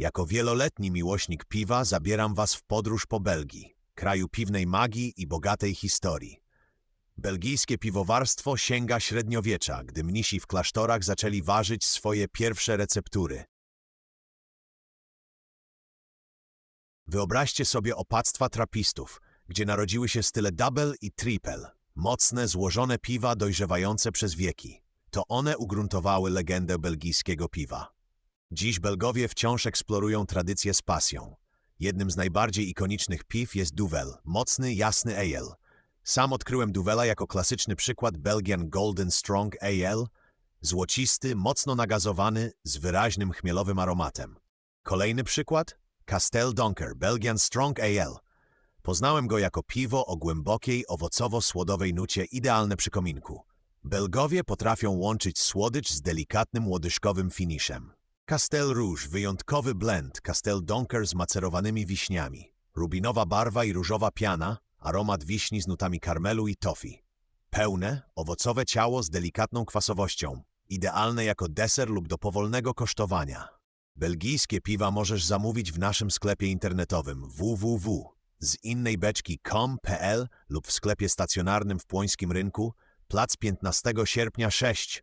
Jako wieloletni miłośnik piwa zabieram Was w podróż po Belgii, kraju piwnej magii i bogatej historii. Belgijskie piwowarstwo sięga średniowiecza, gdy mnisi w klasztorach zaczęli ważyć swoje pierwsze receptury. Wyobraźcie sobie opactwa trapistów, gdzie narodziły się style double i triple, mocne, złożone piwa dojrzewające przez wieki. To one ugruntowały legendę belgijskiego piwa. Dziś Belgowie wciąż eksplorują tradycję z pasją. Jednym z najbardziej ikonicznych piw jest Duvel, mocny, jasny ale. Sam odkryłem Duvela jako klasyczny przykład Belgian Golden Strong Ale, złocisty, mocno nagazowany, z wyraźnym chmielowym aromatem. Kolejny przykład? Castel Donker Belgian Strong Ale. Poznałem go jako piwo o głębokiej, owocowo-słodowej nucie idealne przy kominku. Belgowie potrafią łączyć słodycz z delikatnym łodyżkowym finiszem. Castel Rouge, wyjątkowy blend Castel Donker z macerowanymi wiśniami. Rubinowa barwa i różowa piana, aromat wiśni z nutami karmelu i toffee. Pełne, owocowe ciało z delikatną kwasowością. Idealne jako deser lub do powolnego kosztowania. Belgijskie piwa możesz zamówić w naszym sklepie internetowym www. Z innej lub w sklepie stacjonarnym w Płońskim Rynku, plac 15 sierpnia 6.